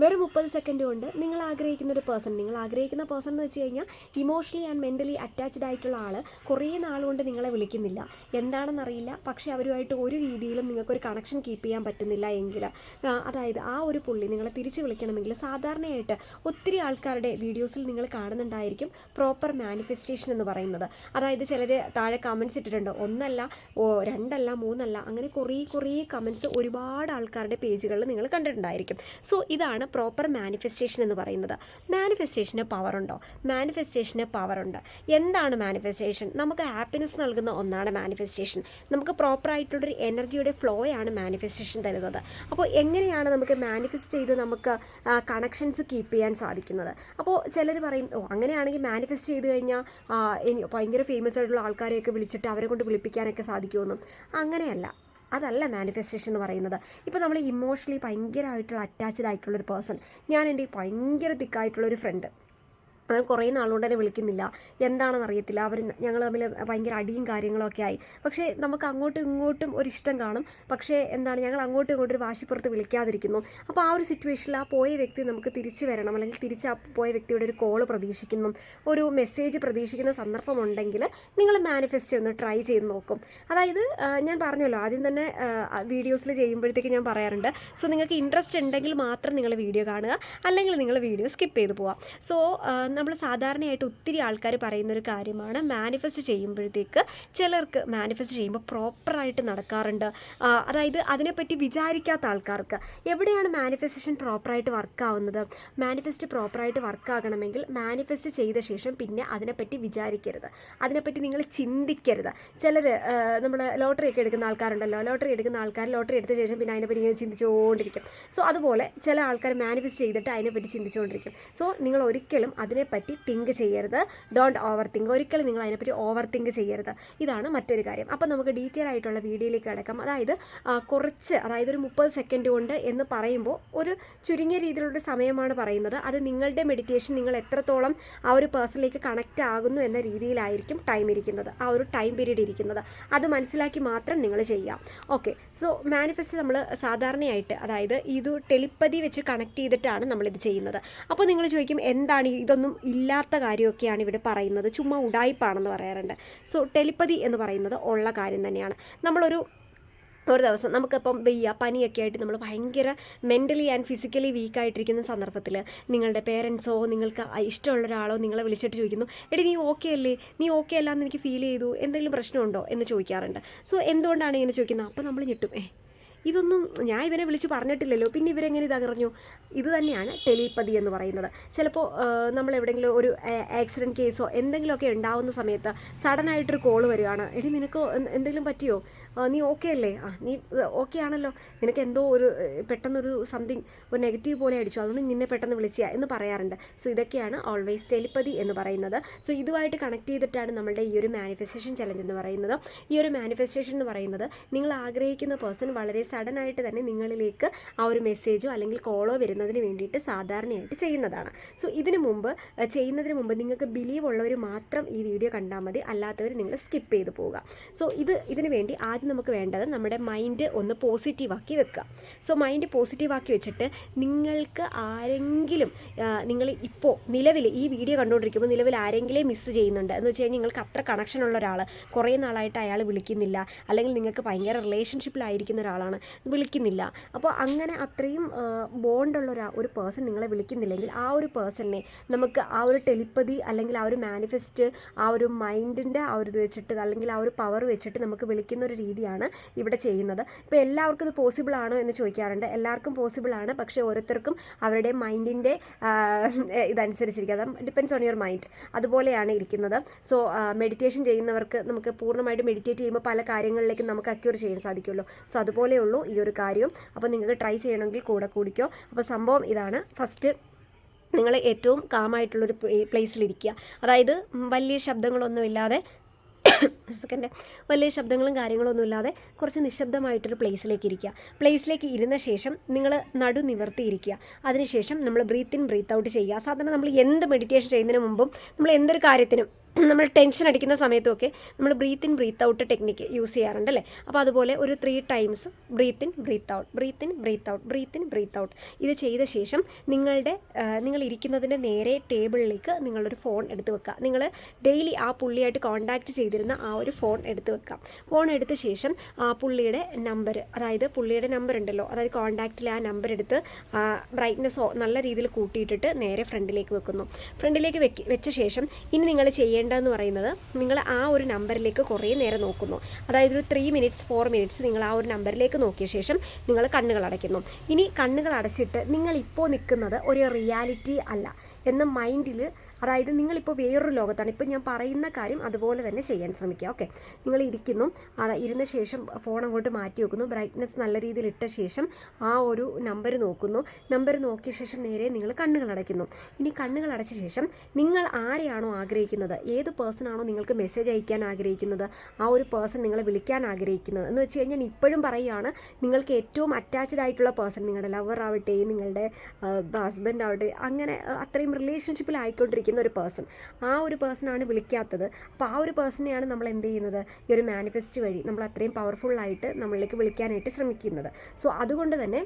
വെറും മുപ്പത് സെക്കൻഡ് കൊണ്ട് നിങ്ങൾ ആഗ്രഹിക്കുന്ന ഒരു പേഴ്സൺ നിങ്ങൾ ആഗ്രഹിക്കുന്ന പേഴ്സൺ എന്ന് വെച്ച് കഴിഞ്ഞാൽ ഇമോഷണലി ആൻഡ് മെന്റലി അറ്റാച്ച്ഡ് ആയിട്ടുള്ള ആൾ കുറേ നാളുകൊണ്ട് നിങ്ങളെ വിളിക്കുന്നില്ല. എന്താണെന്നറിയില്ല. പക്ഷേ അവരുമായിട്ട് ഒരു രീതിയിലും നിങ്ങൾക്കൊരു കണക്ഷൻ കീപ്പ് ചെയ്യാൻ പറ്റുന്നില്ല എങ്കിൽ അതായത് ആ ഒരു പുള്ളി നിങ്ങളെ തിരിച്ച് വിളിക്കണമെങ്കിൽ സാധാരണയായിട്ട് ഒത്തിരി ആൾക്കാരുടെ വീഡിയോസിൽ നിങ്ങൾ കാണുന്നുണ്ടായിരിക്കും പ്രോപ്പർ മാനിഫെസ്റ്റേഷൻ എന്ന് പറയുന്നത്. അതായത് ചിലർ താഴെ കമൻസ് ഇട്ടിട്ടുണ്ട്. ഒന്നല്ല ഓ രണ്ടല്ല മൂന്നല്ല അങ്ങനെ കുറേ കുറേ കമൻസ് ഒരുപാട് ആൾക്കാരുടെ പേജുകളിൽ നിങ്ങൾ കണ്ടിട്ടുണ്ടായിരിക്കും. സോ ഇതാണ് പ്രോപ്പർ മാനിഫെസ്റ്റേഷൻ എന്ന് പറയുന്നത്. മാനിഫെസ്റ്റേഷന് പവറുണ്ടോ മാനിഫെസ്റ്റേഷന് പവറുണ്ട് എന്താണ് മാനിഫെസ്റ്റേഷൻ നമുക്ക് ഹാപ്പിനെസ് നൽകുന്ന ഒന്നാണ് മാനിഫെസ്റ്റേഷൻ നമുക്ക് പ്രോപ്പറായിട്ടുള്ളൊരു എനർജിയുടെ ഫ്ലോ ആണ് മാനിഫെസ്റ്റേഷൻ തരുന്നത്. അപ്പോൾ എങ്ങനെയാണ് നമുക്ക് മാനിഫെസ്റ്റ് ചെയ്ത് നമുക്ക് കണക്ഷൻസ് കീപ്പ് ചെയ്യാൻ സാധിക്കുന്നത്? അപ്പോൾ ചിലർ പറയും ഓ അങ്ങനെയാണെങ്കിൽ മാനിഫെസ്റ്റ് ചെയ്ത് കഴിഞ്ഞാൽ ഭയങ്കര ഫേമസ് ആയിട്ടുള്ള ആൾക്കാരെയൊക്കെ വിളിച്ചിട്ട് അവരെ കൊണ്ട് വിളിപ്പിക്കാനൊക്കെ സാധിക്കുമെന്നും. അങ്ങനെയല്ല. അതല്ല മാനിഫെസ്റ്റേഷൻ എന്ന് പറയുന്നത്. ഇപ്പോൾ നമ്മൾ ഇമോഷണലി ഭയങ്കരമായിട്ടുള്ള അറ്റാച്ച്ഡ് ആയിട്ടുള്ളൊരു പേഴ്സൺ ഞാൻ എന്റെ ഭയങ്കര തിക്കായിട്ടുള്ളൊരു ഫ്രണ്ട് അവൻ കുറേ നാളുകൊണ്ട് തന്നെ വിളിക്കുന്നില്ല. എന്താണെന്ന് അറിയത്തില്ല. അവർ ഞങ്ങൾ തമ്മിൽ ഭയങ്കര അടിയും കാര്യങ്ങളൊക്കെ ആയി. പക്ഷേ നമുക്ക് അങ്ങോട്ടും ഇങ്ങോട്ടും ഒരു ഇഷ്ടം കാണും. പക്ഷേ എന്താണ് ഞങ്ങൾ അങ്ങോട്ടും ഇങ്ങോട്ടും ഒരു വാശിപ്പുറത്ത് വിളിക്കാതിരിക്കുന്നു. അപ്പോൾ ആ ഒരു സിറ്റുവേഷനിൽ ആ പോയ വ്യക്തി നമുക്ക് തിരിച്ചു വരണം. അല്ലെങ്കിൽ തിരിച്ച് ആ പോയ വ്യക്തിയുടെ ഒരു കോൾ പ്രതീക്ഷിക്കുന്നു. ഒരു മെസ്സേജ് പ്രതീക്ഷിക്കുന്ന സന്ദർഭമുണ്ടെങ്കിൽ നിങ്ങൾ മാനിഫെസ്റ്റ് ഒന്ന് ട്രൈ ചെയ്ത് നോക്കും. അതായത് ഞാൻ പറഞ്ഞല്ലോ ആദ്യം തന്നെ വീഡിയോസിൽ ചെയ്യുമ്പോഴത്തേക്ക് ഞാൻ പറയാറുണ്ട്. സോ നിങ്ങൾക്ക് ഇൻട്രസ്റ്റ് ഉണ്ടെങ്കിൽ മാത്രം നിങ്ങൾ വീഡിയോ കാണുക. അല്ലെങ്കിൽ നിങ്ങൾ വീഡിയോ സ്കിപ്പ് ചെയ്ത് പോവാം സോ നമ്മൾ സാധാരണയായിട്ട് ഒത്തിരി ആൾക്കാർ പറയുന്ന ഒരു കാര്യമാണ് മാനിഫെസ്റ്റ് ചെയ്യുമ്പോഴത്തേക്ക് ചിലർക്ക് മാനിഫെസ്റ്റ് ചെയ്യുമ്പോൾ പ്രോപ്പറായിട്ട് നടക്കാറുണ്ട്. അതായത് അതിനെപ്പറ്റി വിചാരിക്കാത്ത ആൾക്കാർക്ക്. എവിടെയാണ് മാനിഫെസ്റ്റേഷൻ പ്രോപ്പറായിട്ട് വർക്കാവുന്നത് മാനിഫെസ്റ്റ് പ്രോപ്പറായിട്ട് വർക്കാകണമെങ്കിൽ മാനിഫെസ്റ്റ് ചെയ്ത ശേഷം പിന്നെ അതിനെപ്പറ്റി വിചാരിക്കരുത്. അതിനെപ്പറ്റി നിങ്ങൾ ചിന്തിക്കരുത്. ചിലർ നമ്മൾ ലോട്ടറി ഒക്കെ എടുക്കുന്ന ആൾക്കാരുണ്ടല്ലോ. ലോട്ടറി എടുക്കുന്ന ആൾക്കാർ ലോട്ടറി എടുത്ത ശേഷം പിന്നെ അതിനെപ്പറ്റി ഇങ്ങനെ ചിന്തിച്ചുകൊണ്ടിരിക്കും സോ അതുപോലെ ചില ആൾക്കാർ മാനിഫെസ്റ്റ് ചെയ്തിട്ട് അതിനെപ്പറ്റി ചിന്തിച്ചുകൊണ്ടിരിക്കും സോ നിങ്ങൾ ഒരിക്കലും അതിനെപ്പറ്റി തിങ്ക് ചെയ്യരുത്. ഡോണ്ട് ഓവർ തിങ്ക് ഒരിക്കലും നിങ്ങൾ അതിനെപ്പറ്റി ഓവർ തിങ്ക് ചെയ്യരുത്. ഇതാണ് മറ്റൊരു കാര്യം. അപ്പോൾ നമുക്ക് ഡീറ്റെയിൽ ആയിട്ടുള്ള വീഡിയോയിലേക്ക് കിടക്കാം. അതായത് കുറച്ച് അതായത് ഒരു മുപ്പത് സെക്കൻഡ് കൊണ്ട് എന്ന് പറയുമ്പോൾ ഒരു ചുരുങ്ങിയ രീതിയിലുള്ള സമയമാണ് പറയുന്നത്. അത് നിങ്ങളുടെ മെഡിറ്റേഷൻ നിങ്ങൾ എത്രത്തോളം ആ ഒരു പേഴ്സണിലേക്ക് കണക്റ്റ് ആകുന്നു എന്ന രീതിയിലായിരിക്കും ടൈം ഇരിക്കുന്നത്. ആ ഒരു ടൈം പീരീഡ് ഇരിക്കുന്നത്. അത് മനസ്സിലാക്കി മാത്രം നിങ്ങൾ ചെയ്യാം. ഓക്കെ സോ മാനിഫെസ്റ്റ് നമ്മൾ സാധാരണയായിട്ട് അതായത് ഇത് ടെലിപ്പതി വെച്ച് കണക്ട് ചെയ്തിട്ടാണ് നമ്മളിത് ചെയ്യുന്നത്. അപ്പോൾ നിങ്ങൾ ചോദിക്കും എന്താണ് ഇതൊന്നും ഇല്ലാത്ത കാര്യമൊക്കെയാണ് ഇവിടെ പറയുന്നത്. ചുമ്മാ ഉടായിപ്പാണെന്ന് പറയാറുണ്ട്. സോ ടെലിപ്പതി എന്ന് പറയുന്നത് ഉള്ള കാര്യം തന്നെയാണ്. നമ്മളൊരു ഒരു ദിവസം നമുക്കിപ്പം വെയ്യ പനിയൊക്കെ ആയിട്ട് നമ്മൾ ഭയങ്കര മെന്റലി ആൻഡ് ഫിസിക്കലി വീക്കായിട്ടിരിക്കുന്ന സന്ദർഭത്തിൽ നിങ്ങളുടെ പേരൻസോ നിങ്ങൾക്ക് ഇഷ്ടമുള്ള ഒരാളോ നിങ്ങളെ വിളിച്ചിട്ട് ചോദിക്കുന്നു എടി നീ ഓക്കെ അല്ലേ? നീ ഓക്കെ അല്ല എന്ന് എനിക്ക് ഫീൽ ചെയ്തു? എന്തെങ്കിലും പ്രശ്നമുണ്ടോ? എന്ന് ചോദിക്കാറുണ്ട്. സോ എന്തുകൊണ്ടാണ് ഇങ്ങനെ ചോദിക്കുന്നത്? അപ്പോൾ നമ്മൾ ഞെട്ടും. ഏ ഇതൊന്നും ഞാൻ ഇവനെ വിളിച്ച് പറഞ്ഞിട്ടില്ലല്ലോ. പിന്നെ ഇവരെങ്ങനെ ഇതറിഞ്ഞു ഇത് തന്നെയാണ് ടെലിപ്പതി എന്ന് പറയുന്നത്. ചിലപ്പോൾ നമ്മൾ എവിടെയെങ്കിലും ഒരു ആക്സിഡന്റ് കേസോ എന്തെങ്കിലുമൊക്കെ ഉണ്ടാവുന്ന സമയത്ത് സഡനായിട്ടൊരു കോൾ വരികയാണ് എടി നിനക്ക് എന്തെങ്കിലും പറ്റിയോ? നീ ഓക്കെ അല്ലേ? ആ നീ ഓക്കെ ആണല്ലോ. നിനക്ക് എന്തോ ഒരു പെട്ടെന്നൊരു സംതിങ് ഒരു നെഗറ്റീവ് പോലെ അടിച്ചു. അതുകൊണ്ട് നിന്നെ പെട്ടെന്ന് വിളിച്ചാൽ എന്ന് പറയാറുണ്ട്. സോ ഇതൊക്കെയാണ് ഓൾവേസ് ടെലിപ്പതി എന്ന് പറയുന്നത്. സോ ഇതുമായിട്ട് കണക്ട് ചെയ്തിട്ടാണ് നമ്മളുടെ ഈ ഒരു മാനിഫെസ്റ്റേഷൻ ചലഞ്ച് എന്ന് പറയുന്നത്. ഈ ഒരു മാനിഫെസ്റ്റേഷൻ എന്ന് പറയുന്നത് നിങ്ങൾ ആഗ്രഹിക്കുന്ന പേഴ്സൺ വളരെ സഡൻ ആയിട്ട് തന്നെ നിങ്ങളിലേക്ക് ആ ഒരു മെസ്സേജോ അല്ലെങ്കിൽ കോളോ വരുന്നതിന് വേണ്ടിയിട്ട് സാധാരണയായിട്ട് ചെയ്യുന്നതാണ്. സോ ഇതിനു മുമ്പ് ചെയ്യുന്നതിന് മുമ്പ് നിങ്ങൾക്ക് ബിലീവ് ഉള്ളവർ മാത്രം ഈ വീഡിയോ കണ്ടാൽ മതി. അല്ലാത്തവർ നിങ്ങൾ സ്കിപ്പ് ചെയ്ത് പോവുക. സോ ഇത് ഇതിനു വേണ്ടി ആദ്യം നമുക്ക് വേണ്ടത് നമ്മുടെ മൈൻഡ് ഒന്ന് പോസിറ്റീവാക്കി വെക്കുക. സോ മൈൻഡ് പോസിറ്റീവാക്കി വെച്ചിട്ട് നിങ്ങൾക്ക് ആരെങ്കിലും നിങ്ങൾ ഇപ്പോൾ നിലവിൽ ഈ വീഡിയോ കണ്ടുകൊണ്ടിരിക്കുമ്പോൾ നിലവിൽ ആരെങ്കിലും മിസ്സ് ചെയ്യുന്നുണ്ട്. എന്ന് വെച്ച് കഴിഞ്ഞാൽ നിങ്ങൾക്ക് അത്ര കണക്ഷൻ ഉള്ള ഒരാൾ കുറേ നാളായിട്ട് അയാൾ വിളിക്കുന്നില്ല. അല്ലെങ്കിൽ നിങ്ങൾക്ക് ഭയങ്കര റിലേഷൻഷിപ്പിലായിരിക്കുന്ന ഒരാളാണ്. വിളിക്കുന്നില്ല. അപ്പോൾ അങ്ങനെ അത്രയും ബോണ്ടുള്ള ഒരു ഒരു പേഴ്സൺ നിങ്ങളെ വിളിക്കുന്നില്ലെങ്കിൽ ആ ഒരു പേഴ്സണിനെ നമുക്ക് ആ ഒരു ടെലിപ്പതി അല്ലെങ്കിൽ ആ ഒരു മാനിഫെസ്റ്റ് ആ ഒരു മൈൻഡിന്റെ ആ ഒരു ഇത് വെച്ചിട്ട് അല്ലെങ്കിൽ ആ ഒരു പവർ വെച്ചിട്ട് നമുക്ക് വിളിക്കുന്ന ഒരു രീതിയാണ് ഇവിടെ ചെയ്യുന്നത്. ഇപ്പോൾ എല്ലാവർക്കും ഇത് പോസിബിൾ ആണോ എന്ന് ചോദിക്കാറുണ്ട്. എല്ലാവർക്കും പോസിബിൾ ആണ്. പക്ഷേ ഓരോരുത്തർക്കും അവരുടെ മൈൻഡിന്റെ ഇതനുസരിച്ചിരിക്കുക അത് ഡിപ്പെൻസ് ഓൺ യുവർ മൈൻഡ് അതുപോലെയാണ് ഇരിക്കുന്നത്. സോ മെഡിറ്റേഷൻ ചെയ്യുന്നവർക്ക് നമുക്ക് പൂർണമായിട്ട് മെഡിറ്റേറ്റ് ചെയ്യുമ്പോൾ പല കാര്യങ്ങളിലേക്കും നമുക്ക് അക്യൂർ ചെയ്യാൻ സാധിക്കുമല്ലോ. സോ അതുപോലെയുള്ളൂ ഈ ഒരു കാര്യം അപ്പോൾ നിങ്ങൾക്ക് ട്രൈ ചെയ്യണമെങ്കിൽ കൂടെ കൂടിക്കോ. അപ്പോൾ സംഭവം ഇതാണ്. ഫസ്റ്റ് നിങ്ങൾ ഏറ്റവും കാമായിട്ടുള്ളൊരു പ്ലേസിലിരിക്കുക അതായത് വലിയ ശബ്ദങ്ങളൊന്നും ഇല്ലാതെ സെക്കൻഡ് വലിയ ശബ്ദങ്ങളും കാര്യങ്ങളൊന്നും ഇല്ലാതെ കുറച്ച് നിശബ്ദമായിട്ടൊരു പ്ലേസിലേക്ക് ഇരിക്കുക. പ്ലേസിലേക്ക് ഇരുന്ന ശേഷം നിങ്ങൾ നടു നിവർത്തിയിരിക്കുക അതിനുശേഷം നമ്മൾ ബ്രീത്ത് ഇൻ ബ്രീത്ത് ഔട്ട് ചെയ്യുക. സാധാരണ നമ്മൾ എന്ത് മെഡിറ്റേഷൻ ചെയ്യുന്നതിന് മുമ്പും നമ്മൾ എന്തൊരു കാര്യത്തിനും നമ്മൾ ടെൻഷൻ അടിക്കുന്ന സമയത്തുമൊക്കെ നമ്മൾ breathe in breathe out technique use ചെയ്യാറുണ്ട് അല്ലേ അപ്പോൾ അതുപോലെ ഒരു three times breathe in breathe out breathe in breathe out breathe in breathe out ഇത് ചെയ്ത ശേഷം നിങ്ങളുടെ നിങ്ങൾ ഇരിക്കുന്നതിന്റെ നേരെ ടേബിളിലേക്ക് നിങ്ങളൊരു ഫോൺ എടുത്ത് വെക്കുക. നിങ്ങൾ ഡെയിലി ആ പുള്ളിയായിട്ട് കോൺടാക്റ്റ് ചെയ്തിരുന്ന ആ ഒരു ഫോൺ എടുത്ത് വെക്കുക. ഫോൺ എടുത്ത ശേഷം ആ പുള്ളിയുടെ നമ്പർ അതായത് പുള്ളിയുടെ നമ്പർ ഉണ്ടല്ലോ. അതായത് കോൺടാക്റ്റിൽ ആ നമ്പർ എടുത്ത് ബ്രൈറ്റ്നെസ് നല്ല രീതിയിൽ കൂട്ടിയിട്ടിട്ട് നേരെ ഫ്രണ്ടിലേക്ക് വെക്കുന്നു. ഫ്രണ്ടിലേക്ക് വെച്ച ശേഷം ഇനി നിങ്ങൾ ചെയ്യേണ്ടതെന്ന് പറയുന്നത് നിങ്ങൾ ആ ഒരു നമ്പറിലേക്ക് കുറേ നേരം നോക്കുന്നു. അതായത് ഒരു ത്രീ മിനിറ്റ്സ് ഫോർ മിനിറ്റ്സ് നിങ്ങൾ ആ ഒരു നമ്പറിലേക്ക് നോക്കിയ ശേഷം നിങ്ങൾ കണ്ണുകൾ അടയ്ക്കുന്നു. ഇനി കണ്ണുകൾ അടച്ചിട്ട് നിങ്ങൾ ഇപ്പോൾ നിൽക്കുന്നത് ഒരു റിയാലിറ്റി അല്ല. എന്ന മൈൻഡിൽ അതായത് നിങ്ങളിപ്പോൾ വേറൊരു ലോകത്താണ്. ഇപ്പോൾ ഞാൻ പറയുന്ന കാര്യം അതുപോലെ തന്നെ ചെയ്യാൻ ശ്രമിക്കുക. ഓക്കെ. നിങ്ങൾ ഇരിക്കുന്നു. ഇരുന്ന ശേഷം ഫോൺ അങ്ങോട്ട് മാറ്റി വെക്കുന്നു. ബ്രൈറ്റ്നസ് നല്ല രീതിയിൽ ഇട്ട ശേഷം ആ ഒരു നമ്പർ നോക്കുന്നു. നമ്പർ നോക്കിയ ശേഷം നേരെ നിങ്ങൾ കണ്ണുകൾ അടയ്ക്കുന്നു. ഇനി കണ്ണുകൾ അടച്ച ശേഷം നിങ്ങൾ ആരെയാണോ ആഗ്രഹിക്കുന്നത്? ഏത് പേഴ്സൺ ആണോ നിങ്ങൾക്ക് മെസ്സേജ് അയക്കാൻ ആഗ്രഹിക്കുന്നത്? ആ ഒരു പേഴ്സൺ നിങ്ങളെ വിളിക്കാൻ ആഗ്രഹിക്കുന്നത്? എന്ന് വെച്ച് കഴിഞ്ഞാൽ ഇപ്പോഴും പറയുകയാണ് നിങ്ങൾക്ക് ഏറ്റവും അറ്റാച്ച്ഡ് ആയിട്ടുള്ള പേഴ്സൺ നിങ്ങളുടെ ലവർ ആവട്ടെ നിങ്ങളുടെ ഹസ്ബൻഡ് ആവട്ടെ അങ്ങനെ അത്രയും റിലേഷൻഷിപ്പിൽ ആയിക്കൊണ്ടിരിക്കുന്ന ഒരു പേഴ്സൺ ആ ഒരു പേഴ്സണാണ് വിളിക്കാത്തത്. അപ്പോൾ ആ ഒരു പേഴ്സണെയാണ് നമ്മൾ എന്ത് ചെയ്യുന്നത്? ഈ ഒരു മാനിഫെസ്റ്റ് വഴി നമ്മൾ അത്രയും പവർഫുള്ളായിട്ട് നമ്മളിലേക്ക് വിളിക്കാനായിട്ട് ശ്രമിക്കുന്നത്. സോ അതുകൊണ്ട് തന്നെ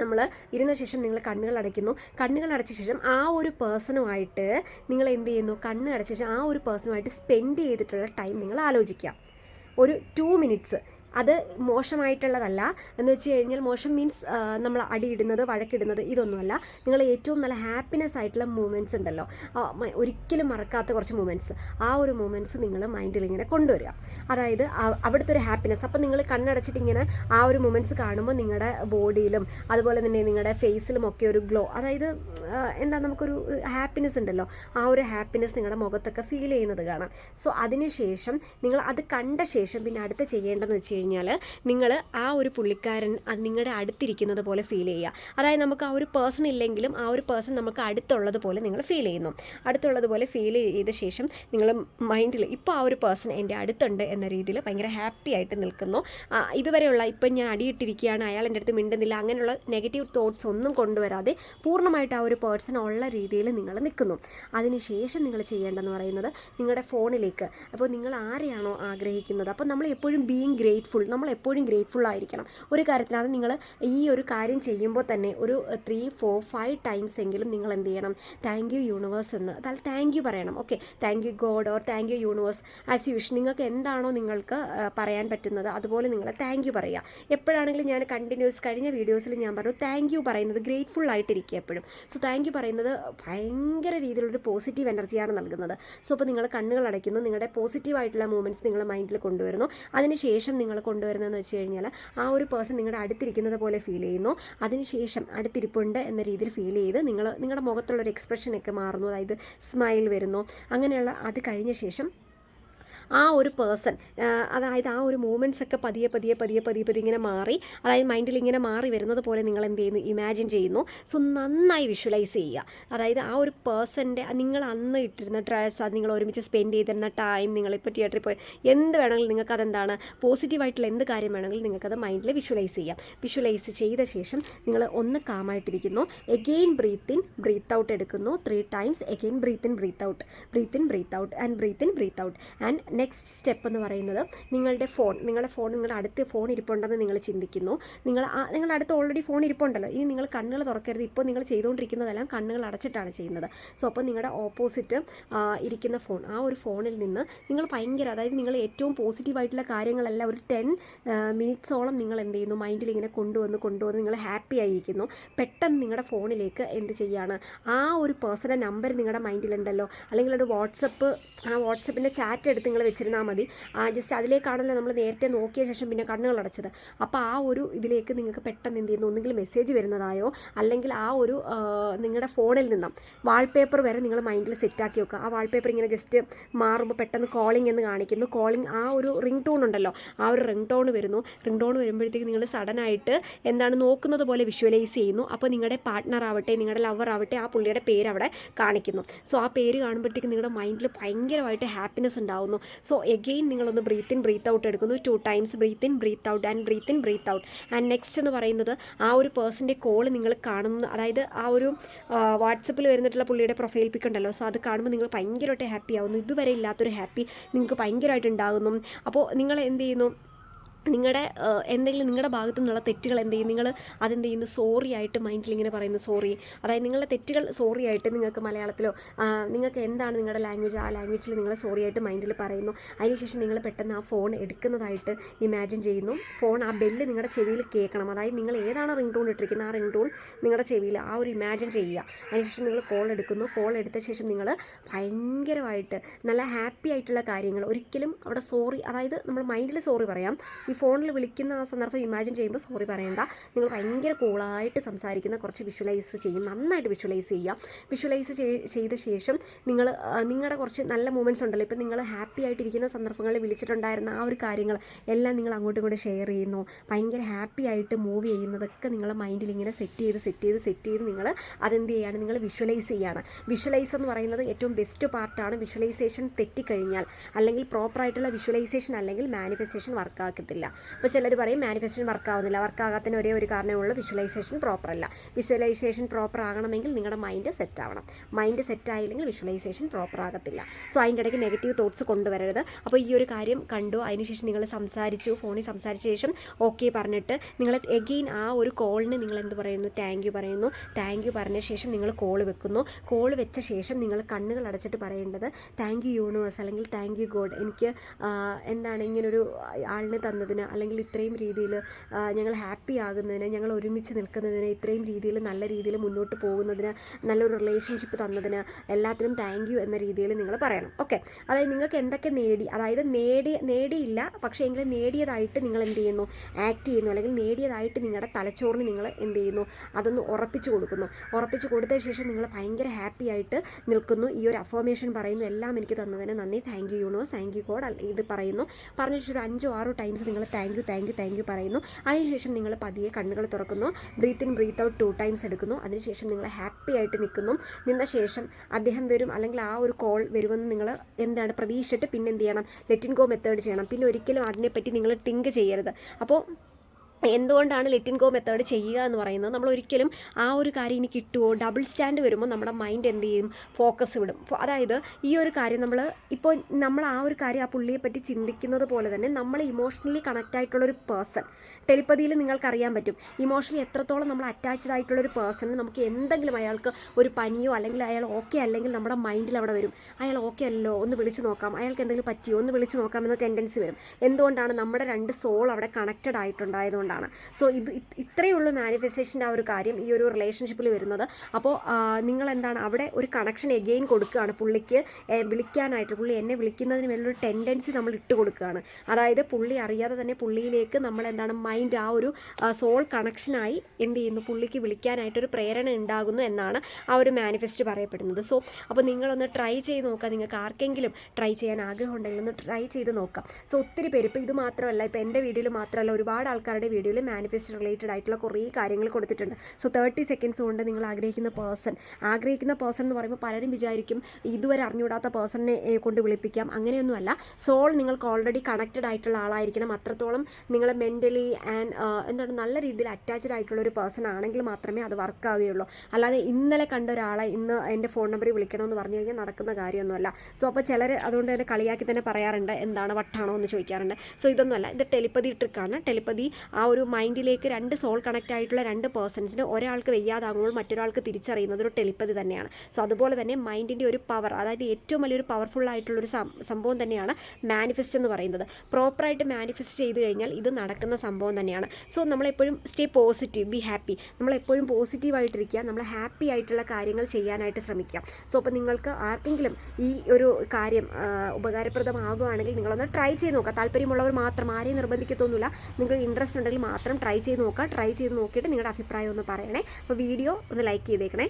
നമ്മൾ ഇരുന്ന ശേഷം നിങ്ങൾ കണ്ണുകൾ അടയ്ക്കുന്നു. കണ്ണുകൾ അടച്ച ശേഷം ആ ഒരു പേഴ്സണുമായിട്ട് നിങ്ങൾ എന്ത് ചെയ്യുന്നു? കണ്ണ് അടച്ച ശേഷം ആ ഒരു പേഴ്സണുമായിട്ട് സ്പെൻഡ് ചെയ്തിട്ടുള്ള ടൈം നിങ്ങൾ ആലോചിക്കുക. ഒരു ടു മിനിറ്റ്സ് അത് മോശമായിട്ടുള്ളതല്ല. എന്ന് വെച്ച് കഴിഞ്ഞാൽ മോശം മീൻസ് നമ്മൾ അടിയിടുന്നത് വഴക്കിടുന്നത് ഇതൊന്നുമല്ല. നിങ്ങൾ ഏറ്റവും നല്ല ഹാപ്പിനെസ് ആയിട്ടുള്ള മൂമെന്റ്സ് ഉണ്ടല്ലോ. ഒരിക്കലും മറക്കാത്ത കുറച്ച് മൂമെന്റ്സ് ആ ഒരു മൂമെന്റ്സ് നിങ്ങൾ മൈൻഡിൽ ഇങ്ങനെ കൊണ്ടുവരിക. അതായത് അവിടുത്തെ ഒരു ഹാപ്പിനെസ് അപ്പോൾ നിങ്ങൾ കണ്ണടച്ചിട്ട് ഇങ്ങനെ ആ ഒരു മൂമെന്റ്സ് കാണുമ്പോൾ നിങ്ങളുടെ ബോഡിയിലും അതുപോലെ തന്നെ നിങ്ങളുടെ ഫേസിലും ഒക്കെ ഒരു ഗ്ലോ അതായത് എന്താ നമുക്കൊരു ഹാപ്പിനെസ് ഉണ്ടല്ലോ. ആ ഒരു ഹാപ്പിനെസ് നിങ്ങളുടെ മുഖത്തൊക്കെ ഫീൽ ചെയ്യുന്നത് കാണാം. സോ അതിനുശേഷം നിങ്ങൾ അത് കണ്ട ശേഷം പിന്നെ അടുത്ത് ചെയ്യേണ്ടതെന്ന് വെച്ച് കഴിഞ്ഞാൽ നിങ്ങൾ ആ ഒരു പുള്ളിക്കാരൻ നിങ്ങളുടെ അടുത്തിരിക്കുന്നത് പോലെ ഫീൽ ചെയ്യുക. അതായത് നമുക്ക് ആ ഒരു പേഴ്സൺ ഇല്ലെങ്കിലും ആ ഒരു പേഴ്സൺ നമുക്ക് അടുത്തുള്ളത് പോലെ നിങ്ങൾ ഫീൽ ചെയ്യുന്നു. അടുത്തുള്ളത് പോലെ ഫീൽ ചെയ്ത ശേഷം നിങ്ങൾ മൈൻഡിൽ ഇപ്പോൾ ആ ഒരു പേഴ്സൺ എന്റെ അടുത്തുണ്ട് എന്ന രീതിയിൽ ഭയങ്കര ഹാപ്പി ആയിട്ട് നിൽക്കുന്നു. ഇതുവരെയുള്ള ഇപ്പം ഞാൻ അടിയിട്ടിരിക്കുകയാണ് അയാൾ എന്റെ അടുത്ത് മിണ്ടുന്നില്ല അങ്ങനെയുള്ള നെഗറ്റീവ് തോട്ട്സ് ഒന്നും കൊണ്ടുവരാതെ പൂർണമായിട്ട് ആ ഒരു പേഴ്സൺ ഉള്ള രീതിയിൽ നിങ്ങൾ നിൽക്കുന്നു. അതിനുശേഷം നിങ്ങൾ ചെയ്യേണ്ടതെന്ന് പറയുന്നത് നിങ്ങളുടെ ഫോണിലേക്ക് അപ്പോൾ നിങ്ങൾ ആരെയാണോ ആഗ്രഹിക്കുന്നത്? അപ്പോൾ നമ്മൾ എപ്പോഴും ബീങ് ഗ്രേറ്റ്ഫുൾ നമ്മൾ എപ്പോഴും ഗ്രേറ്റ്ഫുൾ ആയിരിക്കണം. ഒരു കാര്യത്തിന് അത് നിങ്ങൾ ഈ ഒരു കാര്യം ചെയ്യുമ്പോൾ തന്നെ ഒരു ത്രീ ഫോർ ഫൈവ് ടൈംസ് എങ്കിലും നിങ്ങൾ എന്ത് ചെയ്യണം? താങ്ക് യു യൂണിവേഴ്സ് എന്ന്. അതായത് താങ്ക് യു പറയണം. Okay thank you god or thank you universe as you wish നിങ്ങൾക്ക് എന്താണോ നിങ്ങൾക്ക് പറയാൻ പറ്റുന്നത് അതുപോലെ നിങ്ങൾ താങ്ക് യു പറയുക. എപ്പോഴാണെങ്കിലും ഞാൻ കണ്ടിന്യൂസ് കഴിഞ്ഞ വീഡിയോസിൽ ഞാൻ പറഞ്ഞു താങ്ക് യു പറയുന്നത് ഗ്രേറ്റ്ഫുൾ ആയിട്ടിരിക്കുക എപ്പോഴും. സോ താങ്ക് യു പറയുന്നത് ഭയങ്കര രീതിയിലൊരു പോസിറ്റീവ് എനർജിയാണ് നൽകുന്നത്. സോ അപ്പോൾ നിങ്ങൾ കണ്ണുകൾ അടയ്ക്കുന്നു. നിങ്ങളുടെ പോസിറ്റീവ് ആയിട്ടുള്ള മൂമെന്റ്സ് നിങ്ങൾ മൈൻഡിൽ കൊണ്ടുവരുന്നു. അതിനുശേഷം നിങ്ങൾ കൊണ്ടുവരുന്നതെന്ന് വെച്ച് കഴിഞ്ഞാൽ ആ ഒരു പേഴ്സൺ നിങ്ങളുടെ അടുത്തിരിക്കുന്നത് പോലെ ഫീൽ ചെയ്യുന്നു. അതിനുശേഷം അടുത്തിരിപ്പുണ്ട് എന്ന രീതിയിൽ ഫീൽ ചെയ്ത് നിങ്ങൾ നിങ്ങളുടെ മുഖത്തുള്ളൊരു എക്സ്പ്രഷനൊക്കെ മാറുന്നു. അതായത് സ്മൈൽ വരുന്നു. അങ്ങനെയുള്ള അത് കഴിഞ്ഞ ശേഷം ആ ഒരു പേഴ്സൺ അതായത് ആ ഒരു മൂമെന്റ്സ് ഒക്കെ പതിയെ പതിയെ പതിയെ പതിയെ പതിയെ ഇങ്ങനെ മാറി അതായത് മൈൻഡിൽ ഇങ്ങനെ മാറി വരുന്നത് പോലെ നിങ്ങൾ എന്ത് ചെയ്യുന്നു ഇമാജിൻ ചെയ്യുന്നു. സോ നന്നായി വിഷ്വലൈസ് ചെയ്യുക. അതായത് ആ ഒരു പേഴ്സന്റെ നിങ്ങൾ അന്ന് ഇട്ടിരുന്ന ഡ്രസ്സ് അത് നിങ്ങൾ ഒരുമിച്ച് സ്പെൻഡ് ചെയ്തിരുന്ന ടൈം നിങ്ങളിപ്പോൾ തിയേറ്ററിൽ പോയി എന്ത് വേണമെങ്കിലും നിങ്ങൾക്ക് അതെന്താണ് പോസിറ്റീവായിട്ടുള്ള എന്ത് കാര്യം വേണമെങ്കിലും നിങ്ങൾക്കത് മൈൻഡിൽ വിഷ്വലൈസ് ചെയ്യാം. വിഷ്വലൈസ് ചെയ്ത ശേഷം നിങ്ങൾ ഒന്ന് കാമായിട്ടിരിക്കുന്നു again breathe in breathe out എടുക്കുന്നു. Three times again breathe in breathe out breathe in breathe out and breathe in breathe out and next step എന്ന് പറയുന്നത് നിങ്ങളുടെ ഫോൺ നിങ്ങളുടെ ഫോൺ നിങ്ങളുടെ അടുത്ത് ഫോൺ ഇരിപ്പുണ്ടെന്ന് നിങ്ങൾ ചിന്തിക്കുന്നു. നിങ്ങൾ നിങ്ങളുടെ അടുത്ത് ഓൾറെഡി ഫോൺ ഇരിപ്പുണ്ടല്ലോ. ഇനി നിങ്ങൾ കണ്ണുകൾ തുറക്കരുത്. ഇപ്പോൾ നിങ്ങൾ ചെയ്തുകൊണ്ടിരിക്കുന്നതെല്ലാം കണ്ണുകൾ അടച്ചിട്ടാണ് ചെയ്യുന്നത്. സോ അപ്പോൾ നിങ്ങളുടെ ഓപ്പോസിറ്റ് ഇരിക്കുന്ന ഫോൺ ആ ഒരു ഫോണിൽ നിന്ന് നിങ്ങൾ ഭയങ്കര അതായത് നിങ്ങൾ ഏറ്റവും പോസിറ്റീവായിട്ടുള്ള കാര്യങ്ങളെല്ലാം ഒരു ടെൻ മിനിറ്റ്സോളം നിങ്ങൾ എന്ത് ചെയ്യുന്നു? മൈൻഡിൽ ഇങ്ങനെ കൊണ്ടുവന്ന് കൊണ്ടുവന്ന് നിങ്ങൾ ഹാപ്പി ആയിരിക്കുന്നു. പെട്ടെന്ന് നിങ്ങളുടെ ഫോണിലേക്ക് എന്ത് ചെയ്യാണ്? ആ ഒരു പേഴ്സണൽ നമ്പർ നിങ്ങളുടെ മൈൻഡിലുണ്ടല്ലോ അല്ലെങ്കിൽ ഒരു വാട്സപ്പ് ആ വാട്സപ്പിന്റെ ചാറ്റ് എടുത്ത് നിങ്ങൾ വെച്ചിരുന്നാൽ മതി. ജസ്റ്റ് അതിലേക്കാണല്ലോ നമ്മൾ നേരത്തെ നോക്കിയ ശേഷം പിന്നെ കണ്ണുകൾ അടച്ചത്. അപ്പോൾ ആ ഒരു ഇതിലേക്ക് നിങ്ങൾക്ക് പെട്ടെന്ന് എന്ത് ചെയ്യുന്നു? ഒന്നുകിൽ മെസ്സേജ് വരുന്നതായോ? അല്ലെങ്കിൽ ആ ഒരു നിങ്ങളുടെ ഫോണിൽ നിന്നും വാൾപേപ്പർ വരെ നിങ്ങൾ മൈൻഡിൽ സെറ്റാക്കി വെക്കുക. ആ വാൾപേപ്പർ ഇങ്ങനെ ജസ്റ്റ് മാറുമ്പോൾ പെട്ടെന്ന് കോളിംഗ് എന്ന് കാണിക്കുന്നു. കോളിംഗ് ആ ഒരു റിംഗ് ടോൺ ഉണ്ടല്ലോ. ആ ഒരു റിംഗ് ടോൺ വരുന്നു. റിംഗ് ടോൺ വരുമ്പോഴത്തേക്ക് നിങ്ങൾ സഡനായിട്ട് എന്താണ് നോക്കുന്നത് പോലെ വിഷ്വലൈസ് ചെയ്യുന്നു. അപ്പോൾ നിങ്ങളുടെ പാർട്ട്ണർ ആവട്ടെ നിങ്ങളുടെ ലവർ ആവട്ടെ ആ പുള്ളിയുടെ പേര് അവിടെ കാണിക്കുന്നു. സോ ആ പേര് കാണുമ്പോഴത്തേക്ക് നിങ്ങളുടെ മൈൻഡിൽ ഭയങ്കരമായിട്ട് ഹാപ്പിനെസ് ഉണ്ടാവുന്നു. സോ എഗെയിൻ നിങ്ങളൊന്ന് ബ്രീത്ത് ഇൻ ബ്രീത്ത് ഔട്ട് എടുക്കുന്നു. Two times breathe in breathe out and breathe in breathe out and next എന്ന് പറയുന്നത് ആ ഒരു പേഴ്സന്റെ കോൾ നിങ്ങൾ കാണുന്നു. അതായത് ആ ഒരു വാട്സപ്പിൽ വരുന്നിട്ടുള്ള പുള്ളിയുടെ പ്രൊഫൈൽ പിക്ക് ഉണ്ടല്ലോ. സോ അത് കാണുമ്പോൾ നിങ്ങൾ ഭയങ്കരമായിട്ട് ഹാപ്പി ആവുന്നു. ഇതുവരെ ഇല്ലാത്തൊരു ഹാപ്പി നിങ്ങൾക്ക് ഭയങ്കരമായിട്ട് ഉണ്ടാകുന്നു. അപ്പോൾ നിങ്ങൾ എന്ത് ചെയ്യുന്നു? നിങ്ങളുടെ എന്തെങ്കിലും നിങ്ങളുടെ ഭാഗത്തു നിന്നുള്ള തെറ്റുകൾ എന്ത് ചെയ്യും? നിങ്ങൾ അതെന്ത് ചെയ്യുന്നു? സോറി ആയിട്ട് മൈൻഡിൽ ഇങ്ങനെ പറയുന്നു സോറി അതായത് നിങ്ങളുടെ തെറ്റുകൾ സോറി ആയിട്ട് നിങ്ങൾക്ക് മലയാളത്തിലോ നിങ്ങൾക്ക് എന്താണ് നിങ്ങളുടെ ലാംഗ്വേജ് ആ ലാംഗ്വേജിൽ നിങ്ങൾ സോറി ആയിട്ട് മൈൻഡിൽ പറയുന്നു. അതിനുശേഷം നിങ്ങൾ പെട്ടെന്ന് ആ ഫോൺ എടുക്കുന്നതായിട്ട് ഇമാജിൻ ചെയ്യുന്നു. ഫോൺ ആ ബെല്ല് നിങ്ങളുടെ ചെവിയിൽ കേൾക്കണം. അതായത് നിങ്ങൾ ഏതാണ് റിംഗ് ടൂൺ ഇട്ടിരിക്കുന്നത്? ആ റിംഗ് ടൂൺ നിങ്ങളുടെ ചെവിയിൽ ആ ഒരു ഇമാജിൻ ചെയ്യുക. അതിനുശേഷം നിങ്ങൾ കോൾ എടുക്കുന്നു. കോൾ എടുത്ത ശേഷം നിങ്ങൾ ഭയങ്കരമായിട്ട് നല്ല ഹാപ്പി ആയിട്ടുള്ള കാര്യങ്ങൾ ഒരിക്കലും അവിടെ സോറി അതായത് നമ്മൾ മൈൻഡിൽ സോറി പറയാം. ഈ ഫോണിൽ വിളിക്കുന്ന ആ സന്ദർഭം ഇമാജിൻ ചെയ്യുമ്പോൾ സോറി പറയണ്ട. നിങ്ങൾ ഭയങ്കര കൂളായിട്ട് സംസാരിക്കുന്ന കുറച്ച് വിഷ്വലൈസ് ചെയ്യും. നന്നായിട്ട് വിഷ്വലൈസ് ചെയ്യുക വിഷ്വലൈസ് ചെയ്ത ശേഷം നിങ്ങൾ നിങ്ങളുടെ കുറച്ച് നല്ല മൂമെന്റ്സ് ഉണ്ടല്ലോ. ഇപ്പം നിങ്ങൾ ഹാപ്പി ആയിട്ടിരിക്കുന്ന സന്ദർഭങ്ങളിൽ വിളിച്ചിട്ടുണ്ടായിരുന്ന ആ ഒരു കാര്യങ്ങൾ എല്ലാം നിങ്ങൾ അങ്ങോട്ടും ഇങ്ങോട്ടും ഷെയർ ചെയ്യുന്നു. ഭയങ്കര ഹാപ്പി ആയിട്ട് മൂവ് ചെയ്യുന്നതൊക്കെ നിങ്ങളെ മൈൻഡിൽ ഇങ്ങനെ സെറ്റ് ചെയ്ത് സെറ്റ് ചെയ്ത് സെറ്റ് ചെയ്ത് നിങ്ങൾ അതെന്ത് ചെയ്യുകയാണ് നിങ്ങൾ വിഷ്വലൈസ് ചെയ്യുകയാണ് വിഷ്വലൈസ് എന്ന് പറയുന്നത് ഏറ്റവും ബെസ്റ്റ് പാർട്ടാണ് വിഷ്വലൈസേഷൻ തെറ്റിക്കഴിഞ്ഞാൽ അല്ലെങ്കിൽ പ്രോപ്പറായിട്ടുള്ള വിഷ്വലൈസേഷൻ അല്ലെങ്കിൽ മാനിഫെസ്റ്റേഷൻ വർക്കാക്കത്തില്ല അപ്പോൾ ചിലർ പറയും മാനിഫെസ്റ്റേഷൻ വർക്ക് ആവുന്നില്ല. വർക്ക് ആകാത്തതിന് ഒരേ ഒരു കാരണമേ ഉള്ളൂ. വിഷ്വലൈസേഷൻ പ്രോപ്പർ അല്ല. വിഷ്വലൈസേഷൻ പ്രോപ്പർ ആകണമെങ്കിൽ നിങ്ങളുടെ മൈൻഡ് സെറ്റ് ആവണം. മൈൻഡ് സെറ്റ് ആയില്ലെങ്കിൽ വിഷ്വലൈസേഷൻ പ്രോപ്പർ ആകത്തില്ല. സോ അതിന്റെ ഇടയ്ക്ക് നെഗറ്റീവ് തോട്ട്സ് കൊണ്ടുവരരുത്. അപ്പോൾ ഈ ഒരു കാര്യം കണ്ടു. അതിനുശേഷം നിങ്ങൾ സംസാരിച്ചു. ഫോണിൽ സംസാരിച്ച ശേഷം ഓക്കെ പറഞ്ഞിട്ട് നിങ്ങൾ എഗെയിൻ ആ ഒരു കോളിന് നിങ്ങൾ എന്ത് പറയുന്നു? താങ്ക് യു പറയുന്നു. താങ്ക് യു പറഞ്ഞ ശേഷം നിങ്ങൾ കോൾ വെക്കുന്നു. കോൾ വെച്ച ശേഷം നിങ്ങൾ കണ്ണുകൾ അടച്ചിട്ട് പറയേണ്ടത് താങ്ക് യു യൂണിവേഴ്സ് അല്ലെങ്കിൽ താങ്ക് യു ഗോഡ് എനിക്ക് എന്താണ് ഇങ്ങനൊരു ആളിനെ തന്നതിന് അല്ലെങ്കിൽ ഇത്രയും രീതിയിൽ ഞങ്ങൾ ഹാപ്പി ആകുന്നതിന് ഞങ്ങൾ ഒരുമിച്ച് നിൽക്കുന്നതിന് ഇത്രയും രീതിയിൽ നല്ല രീതിയിൽ മുന്നോട്ട് പോകുന്നതിന് നല്ലൊരു റിലേഷൻഷിപ്പ് തന്നതിന് എല്ലാത്തിനും താങ്ക് യു എന്ന രീതിയിൽ നിങ്ങൾ പറയണം. ഓക്കെ അതായത് നിങ്ങൾക്ക് എന്തൊക്കെ നേടി അതായത് നേടി നേടിയില്ല പക്ഷേ എങ്കിലും നേടിയതായിട്ട് നിങ്ങൾ എന്ത് ചെയ്യുന്നു? ആക്ട് ചെയ്യുന്നു. അല്ലെങ്കിൽ നേടിയതായിട്ട് നിങ്ങളുടെ തലച്ചോറിന് നിങ്ങൾ എന്ത് ചെയ്യുന്നു? അതൊന്ന് ഉറപ്പിച്ചു കൊടുക്കുന്നു. ഉറപ്പിച്ചു കൊടുത്ത ശേഷം നിങ്ങൾ ഭയങ്കര ഹാപ്പി ആയിട്ട് നിൽക്കുന്നു. ഈ ഒരു അഫോമേഷൻ പറയുന്നു എല്ലാം എനിക്ക് തന്നതിന് നന്ദി. Thank you universe thank you god ഇത് പറയുന്നു. പറഞ്ഞു ഒരു അഞ്ചോ ആറോ ടൈംസ് നിങ്ങൾ thank you thank you thank you പറയുന്നു. അതിനുശേഷം നിങ്ങൾ പതിയെ കണ്ണുകൾ തുറക്കുന്നു. Breathe in breathe out two times എടുക്കുന്നു. അതിനുശേഷം നിങ്ങൾ ഹാപ്പി ആയിട്ട് നിൽക്കുന്നു. നിന്ന ശേഷം അദ്ദേഹം വരും. അല്ലെങ്കിൽ ആ ഒരു കോൾ വരുമെന്ന് നിങ്ങൾ എന്താണ് പ്രതീക്ഷിച്ചിട്ട് പിന്നെ എന്ത് ചെയ്യണം? ലെറ്റിൻ ഗോ മെത്തേഡ് ചെയ്യണം. പിന്നെ ഒരിക്കലും അതിനെപ്പറ്റി നിങ്ങൾ തിങ്ക് ചെയ്യരുത്. അപ്പോൾ എന്തുകൊണ്ടാണ് ലെറ്റിൻ ഗോ മെത്തേഡ് ചെയ്യുക എന്ന് പറയുന്നത്? നമ്മൾ ഒരിക്കലും ആ ഒരു കാര്യം ഇനി കിട്ടുമോ ഡബിൾ സ്റ്റാൻഡ് വരുമ്പോൾ നമ്മുടെ മൈൻഡ് എന്ത് ചെയ്യും? ഫോക്കസ് വിടും. അതായത് ഈ ഒരു കാര്യം നമ്മൾ ഇപ്പോൾ നമ്മൾ ആ ഒരു കാര്യം ആ പുള്ളിയെ പറ്റി ചിന്തിക്കുന്നത് പോലെ തന്നെ നമ്മൾ ഇമോഷണലി കണക്റ്റ് ആയിട്ടുള്ളൊരു പേഴ്സൺ ടെലിപ്പതിയിൽ നിങ്ങൾക്കറിയാൻ പറ്റും. ഇമോഷണലി എത്രത്തോളം നമ്മൾ അറ്റാച്ച്ഡ് ആയിട്ടുള്ള ഒരു പേഴ്സൺ നമുക്ക് എന്തെങ്കിലും അയാൾക്ക് ഒരു പനിയോ അല്ലെങ്കിൽ അയാൾ ഓക്കെ അല്ലെങ്കിൽ നമ്മുടെ മൈൻഡിൽ അവിടെ വരും. അയാൾ ഓക്കെ അല്ലോ ഒന്ന് വിളിച്ച് നോക്കാം. അയാൾക്ക് എന്തെങ്കിലും പറ്റിയോ ഒന്ന് വിളിച്ച് നോക്കാം എന്ന ടെൻഡൻസി വരും. എന്തുകൊണ്ടാണ് നമ്മുടെ രണ്ട് സോൾ അവിടെ കണക്റ്റഡ് ആയിട്ടുണ്ടായതുകൊണ്ടാണ്. സോ ഇത് ഇത് ഇത്രയേ ഉള്ളൂ മാനിഫെസ്റ്റേഷന്റെ ആ ഒരു കാര്യം ഈ ഒരു റിലേഷൻഷിപ്പിൽ വരുന്നത്. അപ്പോൾ നിങ്ങൾ എന്താണ് അവിടെ ഒരു കണക്ഷൻ എഗെയിൻ കൊടുക്കുകയാണ്. പുള്ളിക്ക് വിളിക്കാനായിട്ട് പുള്ളി എന്നെ വിളിക്കുന്നതിന് വേണ്ടിയൊരു ടെൻഡൻസി നമ്മൾ ഇട്ട് കൊടുക്കുകയാണ്. അതായത് പുള്ളി അറിയാതെ തന്നെ പുള്ളിയിലേക്ക് നമ്മൾ എന്താണ് മൈൻഡ് ആ ഒരു സോൾ കണക്ഷനായി എന്ത് ചെയ്യുന്നു? പുള്ളിക്ക് വിളിക്കാനായിട്ടൊരു പ്രേരണ ഉണ്ടാകുന്നു എന്നാണ് ആ ഒരു മാനിഫെസ്റ്റ് പറയപ്പെടുന്നത്. സോ അപ്പോൾ നിങ്ങളൊന്ന് ട്രൈ ചെയ്ത് നോക്കുക നിങ്ങൾക്ക് ആർക്കെങ്കിലും ട്രൈ ചെയ്യാൻ ആഗ്രഹം ഉണ്ടെങ്കിൽ ഒന്ന് ട്രൈ ചെയ്ത് നോക്കാം. സോ ഒത്തിരി പേര് ഇപ്പോൾ ഇത് മാത്രമല്ല ഇപ്പോൾ എന്റെ വീഡിയോയിൽ മാത്രമല്ല ഒരുപാട് ആൾക്കാരുടെ വീഡിയോയിൽ മാനിഫെസ്റ്റ് റിലേറ്റഡ് ആയിട്ടുള്ള കുറേ കാര്യങ്ങൾ കൊടുത്തിട്ടുണ്ട്. സോ തേർട്ടി സെക്കൻഡ്സ് കൊണ്ട് നിങ്ങൾ ആഗ്രഹിക്കുന്ന പേഴ്സൺ ആഗ്രഹിക്കുന്ന പേഴ്സൺ എന്ന് പറയുമ്പോൾ പലരും വിചാരിക്കും ഇതുവരെ അറിഞ്ഞുകൂടാത്ത പേഴ്സണിനെ കൊണ്ട് വിളിപ്പിക്കാം. അങ്ങനെയൊന്നുമല്ല. സോൾ നിങ്ങൾക്ക് ഓൾറെഡി കണക്റ്റഡ് ആയിട്ടുള്ള ആളായിരിക്കണം. അത്രത്തോളം നിങ്ങളെ മെന്റലി ആൻഡ് എന്താണ് നല്ല രീതിയിൽ അറ്റാച്ച്ഡ് ആയിട്ടുള്ള ഒരു പേഴ്സൺ ആണെങ്കിൽ മാത്രമേ അത് വർക്ക് ആവുകയുള്ളൂ. അല്ലാതെ ഇന്നലെ കണ്ട ഒരാളെ ഇന്ന് എന്റെ ഫോൺ നമ്പറിൽ വിളിക്കണമെന്ന് പറഞ്ഞു കഴിഞ്ഞാൽ നടക്കുന്ന കാര്യമൊന്നുമല്ല. സോ അപ്പോൾ ചിലർ അതുകൊണ്ട് തന്നെ കളിയാക്കി തന്നെ പറയാറുണ്ട് എന്താണ് വട്ടാണോ എന്ന് ചോദിക്കാറുണ്ട്. സോ ഇതൊന്നുമല്ല. ഇത് ടെലിപ്പതി ട്രിക്കാണ് ടെലിപ്പതി ആ ഒരു മൈൻഡിലേക്ക് രണ്ട് സോൾ കണക്റ്റ് ആയിട്ടുള്ള രണ്ട് പേഴ്സൺസിന് ഒരാൾക്ക് വയ്യാതാകുമ്പോൾ മറ്റൊരാൾക്ക് തിരിച്ചറിയുന്നത് ഒരു ടെലിപ്പതി തന്നെയാണ്. സോ അതുപോലെ തന്നെ മൈൻഡിന്റെ ഒരു പവർ അതായത് ഏറ്റവും വലിയൊരു പവർഫുൾ ആയിട്ടുള്ളൊരു സംഭവം തന്നെയാണ് മാനിഫെസ്റ്റ് എന്ന് പറയുന്നത്. പ്രോപ്പറായിട്ട് മാനിഫെസ്റ്റ് ചെയ്ത് കഴിഞ്ഞാൽ ഇത് നടക്കുന്ന സംഭവം തന്നെയാണ്. സോ നമ്മളെപ്പോഴും സ്റ്റേ പോസിറ്റീവ് ബി ഹാപ്പി നമ്മളെപ്പോഴും പോസിറ്റീവായിട്ടിരിക്കുക നമ്മൾ ഹാപ്പി ആയിട്ടുള്ള കാര്യങ്ങൾ ചെയ്യാനായിട്ട് ശ്രമിക്കുക. സോ അപ്പോൾ നിങ്ങൾക്ക് ആർക്കെങ്കിലും ഈ ഒരു കാര്യം ഉപകാരപ്രദമാകുകയാണെങ്കിൽ നിങ്ങളൊന്ന് ട്രൈ ചെയ്ത് നോക്കുക. താല്പര്യമുള്ളവർ മാത്രം ആരെയും നിർബന്ധിക്കത്തൊന്നുമില്ല. നിങ്ങൾ ഇൻട്രസ്റ്റ് ഉണ്ടെങ്കിൽ മാത്രം ട്രൈ ചെയ്ത് നോക്കുക. ട്രൈ ചെയ്ത് നോക്കിയിട്ട് നിങ്ങളുടെ അഭിപ്രായം ഒന്ന് പറയണേ. അപ്പോൾ വീഡിയോ ഒന്ന് ലൈക്ക് ചെയ്തേക്കണേ.